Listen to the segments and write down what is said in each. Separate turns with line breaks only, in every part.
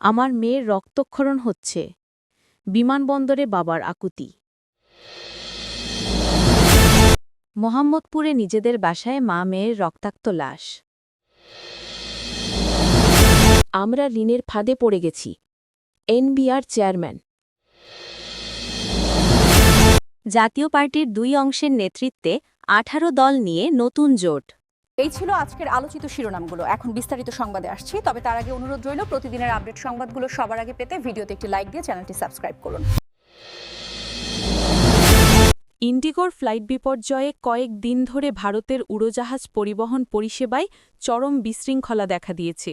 আমার মেয়ের রক্তক্ষরণ হচ্ছে। বিমানবন্দরে বাবার আকুতি। মোহাম্মদপুরে নিজেদের বাসায় মা মেয়ের রক্তাক্ত লাশ। আমরা ঋণের ফাঁদে পড়ে গেছি। NBR chairman. জাতীয় পার্টির দুই অংশের নেতৃত্বে আঠারো দল নিয়ে নতুন জোট।
এই ছিল আজকের আলোচিত শিরোনামগুলো। এখন বিস্তারিত সংবাদে আসছি। তবে তার আগে অনুরোধ রইল, প্রতিদিনের আপডেট সংবাদগুলো সবার আগে পেতে ভিডিওতে একটি লাইক দিয়ে চ্যানেলটি সাবস্ক্রাইব করুন।
ইন্ডিগোর ফ্লাইট বিপর্যয়ে কয়েক দিন ধরে ভারতের উড়োজাহাজ পরিবহন পরিষেবায় চরম বিশৃঙ্খলা দেখা দিয়েছে।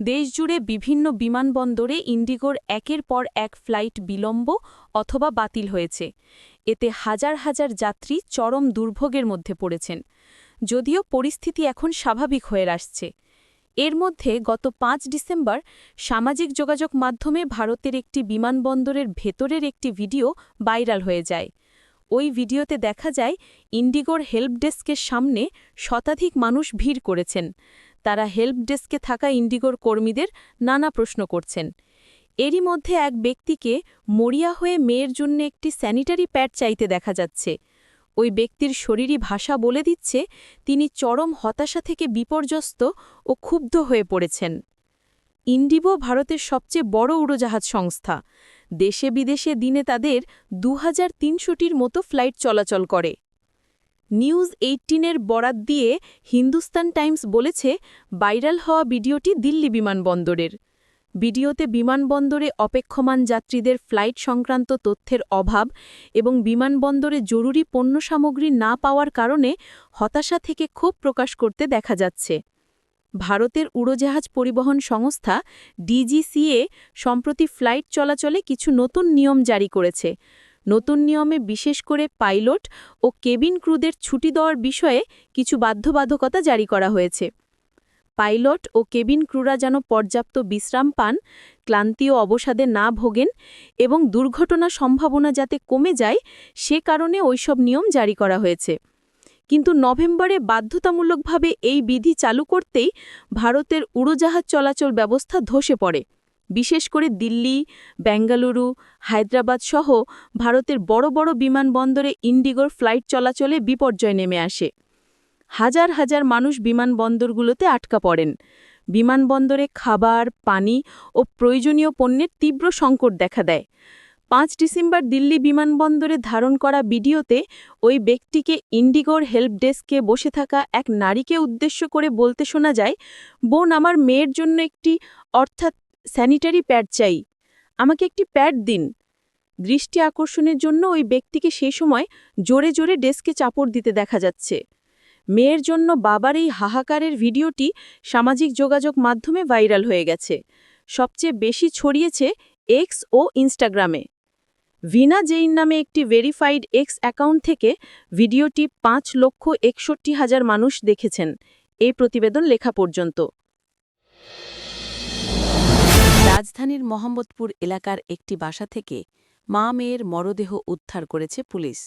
দেশজুড়ে বিভিন্ন বিমানবন্দরে ইন্ডিগোর একের পর এক ফ্লাইট বিলম্ব অথবা বাতিল হয়েছে। এতে হাজার হাজার যাত্রী চরম দুর্ভোগের মধ্যে পড়েছেন। যদিও পরিস্থিতি এখন স্বাভাবিক হয়ে আসছে। এর মধ্যে গত পাঁচ ডিসেম্বর সামাজিক যোগাযোগ মাধ্যমে ভারতের একটি বিমানবন্দরের ভেতরের একটি ভিডিও ভাইরাল হয়ে যায়। ওই ভিডিওতে দেখা যায়, ইন্ডিগোর হেল্প ডেস্কের সামনে শতাধিক মানুষ ভিড় করেছেন। তারা হেল্প ডেস্কে থাকা ইন্ডিগোর কর্মীদের নানা প্রশ্ন করছেন। এরই মধ্যে এক ব্যক্তিকে মরিয়া হয়ে মেয়ের জন্য একটি স্যানিটারি প্যাড চাইতে দেখা যাচ্ছে। ওই ব্যক্তির শরীরী ভাষা বলে দিচ্ছে, তিনি চরম হতাশা থেকে বিপর্যস্ত ও ক্ষুব্ধ হয়ে পড়েছেন। ইন্ডিগো ভারতের সবচেয়ে বড় উড়োজাহাজ সংস্থা। দেশে বিদেশে দিনে তাদের দু হাজার মতো ফ্লাইট চলাচল করে। নিউজ এইটিনের বরাত দিয়ে হিন্দুস্তান টাইমস বলেছে, ভাইরাল হওয়া ভিডিওটি দিল্লি বিমানবন্দরের। ভিডিওতে বিমানবন্দরে অপেক্ষমান যাত্রীদের ফ্লাইট সংক্রান্ত তথ্যের অভাব এবং বিমানবন্দরে জরুরি পণ্য সামগ্রী না পাওয়ার কারণে হতাশা থেকে ক্ষোভ প্রকাশ করতে দেখা যাচ্ছে। ভারতের উড়োজাহাজ পরিবহন সংস্থা ডিজিসিএ সম্প্রতি ফ্লাইট চলাচলে কিছু নতুন নিয়ম জারি করেছে। নতুন নিয়মে বিশেষ করে পাইলট ও কেবিন ক্রুদের ছুটি দেওয়ার বিষয়ে কিছু বাধ্যবাধকতা জারি করা হয়েছে। পাইলট ও কেবিন ক্রুরা যেন পর্যাপ্ত বিশ্রাম পান, ক্লান্তি ও অবসাদে না ভোগেন এবং দুর্ঘটনা সম্ভাবনা যাতে কমে যায়, সে কারণে ওইসব নিয়ম জারি করা হয়েছে। কিন্তু নভেম্বরে বাধ্যতামূলকভাবে এই বিধি চালু করতেই ভারতের উড়োজাহাজ চলাচল ব্যবস্থা ধসে পড়ে। বিশেষ করে দিল্লি, বেঙ্গালুরু, হায়দ্রাবাদ সহ ভারতের বড় বড় বিমানবন্দরে ইন্ডিগোর ফ্লাইট চলাচলে বিপর্যয় নেমে আসে। হাজার হাজার মানুষ বিমানবন্দরগুলোতে আটকা পড়েন। বিমানবন্দরে খাবার, পানি ও প্রয়োজনীয় পণ্যের তীব্র সংকট দেখা দেয়। পাঁচ ডিসেম্বর দিল্লি বিমানবন্দরে ধারণ করা ভিডিওতে ওই ব্যক্তিকে ইন্ডিগোর হেল্প ডেস্কে বসে থাকা এক নারীকে উদ্দেশ্য করে বলতে শোনা যায়, বোন, আমার মেয়ের জন্য একটি, অর্থাৎ স্যানিটারি প্যাড চাই। আমাকে একটি প্যাড দিন। দৃষ্টি আকর্ষণের জন্য ওই ব্যক্তিকে সেই সময় জোরে জোরে ডেস্কে চাপড় দিতে দেখা যাচ্ছে। মেয়ের জন্য বাবার এই হাহাকারের ভিডিওটি সামাজিক যোগাযোগ মাধ্যমে ভাইরাল হয়ে গেছে। সবচেয়ে বেশি ছড়িয়েছে এক্স ও ইনস্টাগ্রামে ভিনা জেইন নামে একটি ভেরিফাইড এক্স অ্যাকাউন্ট থেকে ভিডিওটি পাঁচ লক্ষ একষট্টি হাজার মানুষ দেখেছেন। এই প্রতিবেদন লেখা পর্যন্ত। রাজধানীর মোহাম্মদপুর এলাকার একটি বাসা থেকে মা মেয়ের মরদেহ উদ্ধার করেছে পুলিশ।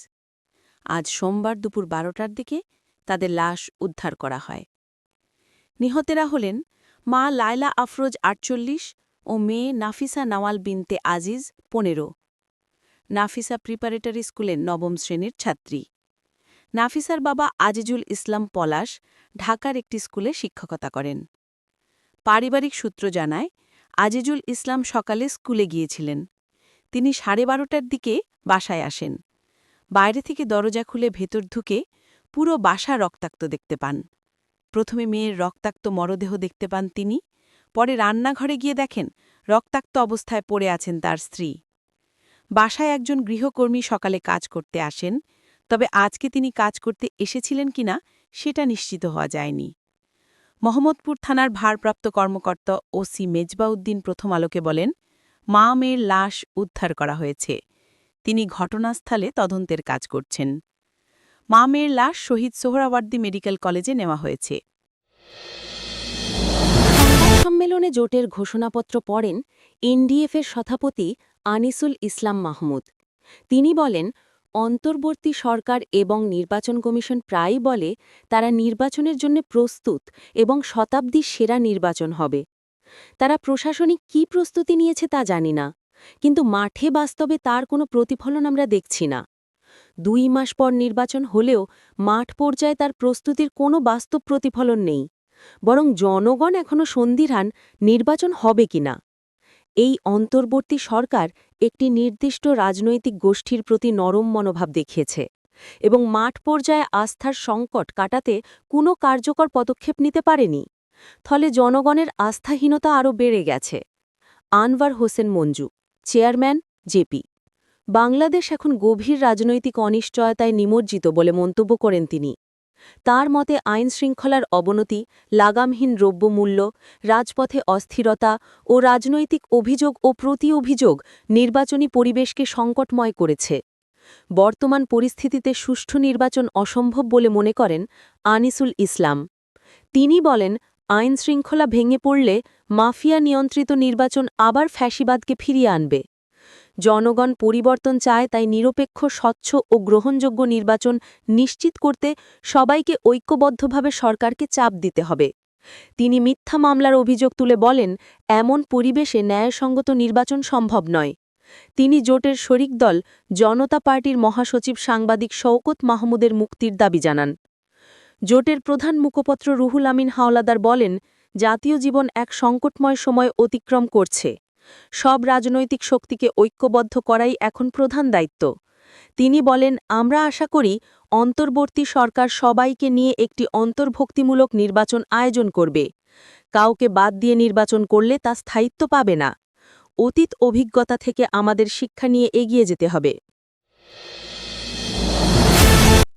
আজ সোমবার দুপুর বারোটার দিকে তাদের লাশ উদ্ধার করা হয়। নিহতেরা হলেন মা লায়লা আফরোজ আটচল্লিশ ও মেয়ে নাফিসা নওয়াল বিনতে আজিজ পনেরো। নাফিসা প্রিপারেটরি স্কুলের নবম শ্রেণির ছাত্রী। নাফিসার বাবা আজিজুল ইসলাম পলাশ ঢাকার একটি স্কুলে শিক্ষকতা করেন। পারিবারিক সূত্র জানায়, আজিজুল ইসলাম সকালে স্কুলে গিয়েছিলেন। তিনি সাড়ে বারোটার দিকে বাসায় আসেন। বাইরে থেকে দরজা খুলে ভেতর ঢুকে পুরো বাসা রক্তাক্ত দেখতে পান। প্রথমে মেয়ের রক্তাক্ত মরদেহ দেখতে পান তিনি, পরে রান্নাঘরে গিয়ে দেখেন রক্তাক্ত অবস্থায় পড়ে আছেন তার স্ত্রী। বাসায় একজন গৃহকর্মী সকালে কাজ করতে আসেন, তবে আজকে তিনি কাজ করতে এসেছিলেন কিনা সেটা নিশ্চিত হওয়া যায়নি। মোহাম্মদপুর থানার ভারপ্রাপ্ত কর্মকর্তা ওসি মেজবাউদ্দিন প্রথম আলোকে বলেন মা মেয়ের লাশ উদ্ধার করা হয়েছে। তিনি ঘটনাস্থলে তদন্তের কাজ করছেন। মা মেয়ের লাশ শহীদ সোহরাওয়ার্দী মেডিকেল কলেজে নেওয়া হয়েছে। সম্মেলনে জোটের ঘোষণাপত্র পড়েন এনডিএফের সভাপতি আনিসুল ইসলাম মাহমুদ। তিনি বলেন, অন্তর্বর্তী সরকার এবং নির্বাচন কমিশন প্রায়ই বলে তারা নির্বাচনের জন্য প্রস্তুত এবং শতাব্দীর সেরা নির্বাচন হবে।
তারা প্রশাসনিক কী প্রস্তুতি নিয়েছে তা জানি না, কিন্তু মাঠে বাস্তবে তার কোনো প্রতিফলন আমরা দেখছি না। দুই মাস পর নির্বাচন হলেও মাঠ পর্যায়ে তার প্রস্তুতির কোনো বাস্তব প্রতিফলন নেই। বরং জনগণ এখনও সন্দিহান নির্বাচন হবে কিনা এই অন্তর্বর্তী সরকার একটি নির্দিষ্ট রাজনৈতিক গোষ্ঠীর প্রতি নরম মনোভাব দেখিয়েছে এবং মাঠ পর্যায়ে আস্থার সংকট কাটাতে কোনো কার্যকর পদক্ষেপ নিতে পারেনি। ফলে জনগণের আস্থাহীনতা আরও বেড়ে গেছে। Anwar Hossain Manju, chairman, JP. Bangladesh এখন গভীর রাজনৈতিক অনিশ্চয়তায় নিমজ্জিত বলে মন্তব্য করেন তিনি। তার মতে, আইন শৃঙ্খলার অবনতি, লাগামহীন দ্রব্যমূল্য, রাজপথে অস্থিরতা ও রাজনৈতিক অভিযোগ ও প্রতি অভিযোগ নির্বাচনী পরিবেশকে সংকটময় করেছে। বর্তমান পরিস্থিতিতে সুষ্ঠু নির্বাচন অসম্ভব বলে মনে করেন আনিসুল ইসলাম। তিনি বলেন, আইন শৃঙ্খলা ভেঙে পড়লে মাফিয়া নিয়ন্ত্রিত নির্বাচন আবার ফ্যাসিবাদকে ফিরিয়ে আনবে। জনগণ পরিবর্তন চায় তাই নিরপেক্ষ, স্বচ্ছ ও গ্রহণযোগ্য নির্বাচন নিশ্চিত করতে সবাইকে ঐক্যবদ্ধভাবে সরকারকে চাপ দিতে হবে। তিনি মিথ্যা মামলার অভিযোগ তুলে বলেন, এমন পরিবেশে ন্যায়সঙ্গত নির্বাচন সম্ভব নয়। তিনি জোটের শরিক দল, জনতা পার্টির মহাসচিব সাংবাদিক শওকত মাহমুদের মুক্তির দাবি জানান। জোটের প্রধান মুখপত্র রুহুল আমিন হাওলাদার বলেন, জাতীয় জীবন এক সংকটময় সময় অতিক্রম করছে। সব রাজনৈতিক শক্তিকে ঐক্যবদ্ধ করাই এখন প্রধান দায়িত্ব। তিনি বলেন, আমরা আশা করি অন্তর্বর্তী সরকার সবাইকে নিয়ে একটি অন্তর্ভুক্তিমূলক নির্বাচন আয়োজন করবে। কাউকে বাদ দিয়ে নির্বাচন করলে তা স্থায়িত্ব পাবে না। অতীত অভিজ্ঞতা থেকে আমাদের শিক্ষা নিয়ে এগিয়ে যেতে হবে।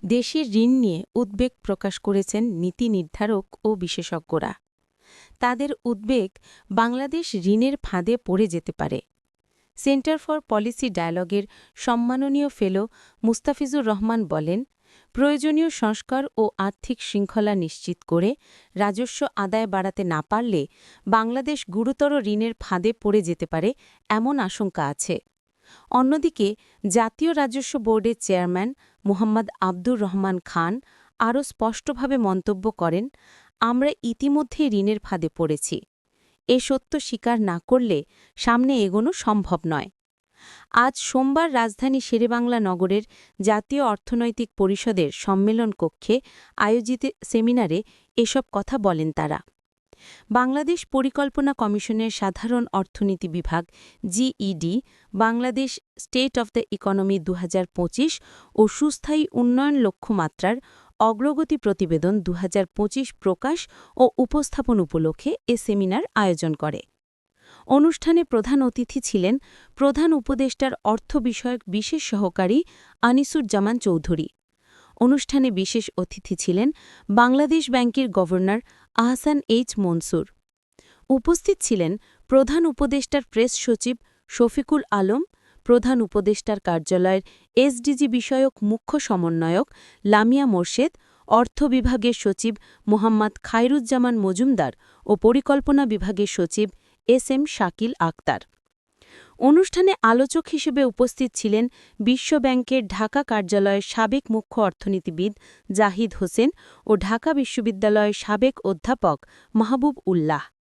দেশের ঋণ নিয়ে উদ্বেগ প্রকাশ করেছেন নীতি নির্ধারক ও বিশেষজ্ঞরা। তাদের উদ্বেগ বাংলাদেশ ঋণের ফাঁদে পড়ে যেতে পারে। সেন্টার ফর পলিসি ডায়ালগের সম্মাননীয় ফেলো মুস্তাফিজুর রহমান বলেন, প্রয়োজনীয় সংস্কার ও আর্থিক শৃঙ্খলা নিশ্চিত করে রাজস্ব আদায় বাড়াতে না পারলে বাংলাদেশ গুরুতর ঋণের ফাঁদে পড়ে যেতে পারে এমন আশঙ্কা আছে। অন্যদিকে, জাতীয় রাজস্ব বোর্ডের চেয়ারম্যান মোহাম্মদ আব্দুর রহমান খান আরও স্পষ্টভাবে মন্তব্য করেন আমরা ইতিমধ্যে ঋণের ফাঁদে পড়েছি। এ সত্য স্বীকার না করলে সামনে এগোনো সম্ভব নয়। আজ সোমবার রাজধানী শেরেবাংলা নগরের জাতীয় অর্থনৈতিক পরিষদের সম্মেলন কক্ষে আয়োজিত সেমিনারে এসব কথা বলেন তারা। বাংলাদেশ পরিকল্পনা কমিশনের সাধারণ অর্থনীতি বিভাগ GED, Bangladesh state of the economy দু হাজার পঁচিশ ও সুস্থায়ী উন্নয়ন লক্ষ্যমাত্রার অগ্রগতি প্রতিবেদন দু হাজার পঁচিশ প্রকাশ ও উপস্থাপন উপলক্ষে এ সেমিনার আয়োজন করে। অনুষ্ঠানে প্রধান অতিথি ছিলেন প্রধান উপদেষ্টার অর্থ বিষয়ক বিশেষ সহকারী আনিসুজ্জামান চৌধুরী। অনুষ্ঠানে বিশেষ অতিথি ছিলেন বাংলাদেশ ব্যাংকের গভর্নর আহসান এইচ মনসুর। উপস্থিত ছিলেন প্রধান উপদেষ্টার প্রেস সচিব শফিকুল আলম প্রধান উপদেষ্টার কার্যালয়ের এসডিজি বিষয়ক মুখ্য সমন্বয়ক লামিয়া মোর্শেদ, অর্থ বিভাগের সচিব মোহাম্মদ খায়রুজ্জামান মজুমদার ও পরিকল্পনা বিভাগের সচিব এস এম শাকিল আক্তার। অনুষ্ঠানে আলোচক হিসেবে উপস্থিত ছিলেন বিশ্বব্যাংকের ঢাকা কার্যালয়ের সাবেক মুখ্য অর্থনীতিবিদ জাহিদ হোসেন ও ঢাকা বিশ্ববিদ্যালয়ের সাবেক অধ্যাপক মাহবুব উল্লাহ।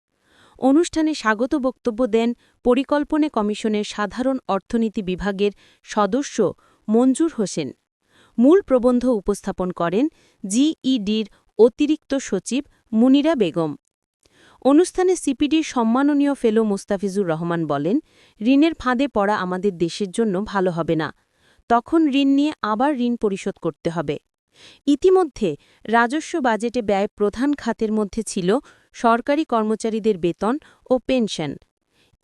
অনুষ্ঠানে স্বাগত বক্তব্য দেন পরিকল্পনা কমিশনের সাধারণ অর্থনীতি বিভাগের সদস্য মঞ্জুর হোসেন। মূল প্রবন্ধ উপস্থাপন করেন জিইডির অতিরিক্ত সচিব মুনিরা বেগম। অনুষ্ঠানে সিপিডির সম্মাননীয় ফেলো মুস্তাফিজুর রহমান বলেন, ঋণের ফাঁদে পড়া আমাদের দেশের জন্য ভালো হবে না। তখন ঋণ নিয়ে আবার ঋণ পরিশোধ করতে হবে। ইতিমধ্যে রাজস্ব বাজেটে ব্যয় প্রধান খাতের মধ্যে ছিল সরকারি কর্মচারীদের বেতন ও পেনশন।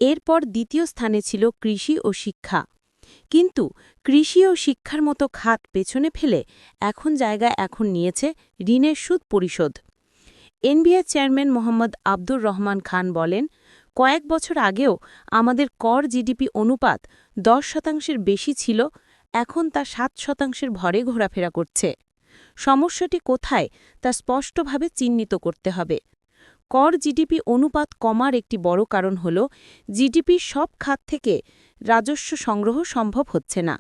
এরপর দ্বিতীয় স্থানে ছিল কৃষি ও শিক্ষা। কিন্তু কৃষি ও শিক্ষার মতো খাত পেছনে ফেলে এখন জায়গা এখন নিয়েছে ঋণের সুদ পরিশোধ। এনবিআর চেয়ারম্যান মোহাম্মদ আব্দুর রহমান খান বলেন, কয়েক বছর আগেও আমাদের কর জিডিপি অনুপাত দশ শতাংশের বেশি ছিল, এখন তা সাত শতাংশের ভরে ঘোরাফেরা করছে। সমস্যাটি কোথায় তা স্পষ্টভাবে চিহ্নিত করতে হবে। কর জিডিপি অনুপাত কমার একটি বড় কারণ হল, জিডিপি সব খাত থেকে রাজস্ব সংগ্রহ সম্ভব হচ্ছে না।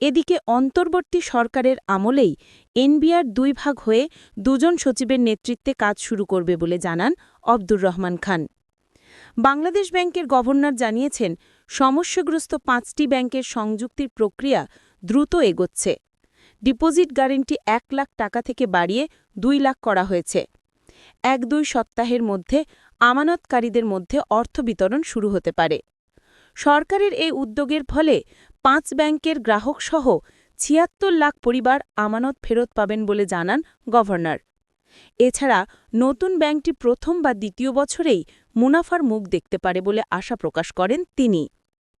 এদিকে অন্তর্বর্তী সরকারের আমলেই এনবিআর দুই ভাগ হয়ে দুজন সচিবের নেতৃত্বে কাজ শুরু করবে বলে জানান অবদুর রহমান খান। বাংলাদেশ ব্যাংকের গভর্নর জানিয়েছেন, সমস্যাগ্রস্ত পাঁচটি ব্যাংকের সংযুক্তির প্রক্রিয়া দ্রুত এগোচ্ছে। ডিপোজিট গ্যারেন্টি এক লাখ টাকা থেকে বাড়িয়ে দুই লাখ করা হয়েছে। এক দুই সপ্তাহের মধ্যে আমানতকারীদের মধ্যে অর্থ বিতরণ শুরু হতে পারে। সরকারের এই উদ্যোগের ফলে পাঁচ ব্যাংকের গ্রাহকসহ ছিয়াত্তর লাখ পরিবার আমানত ফেরত পাবেন বলে জানান গভর্নর। এছাড়া নতুন ব্যাংকটি প্রথম বা দ্বিতীয় বছরেই মুনাফার মুখ দেখতে পারে বলে আশা প্রকাশ করেন তিনি।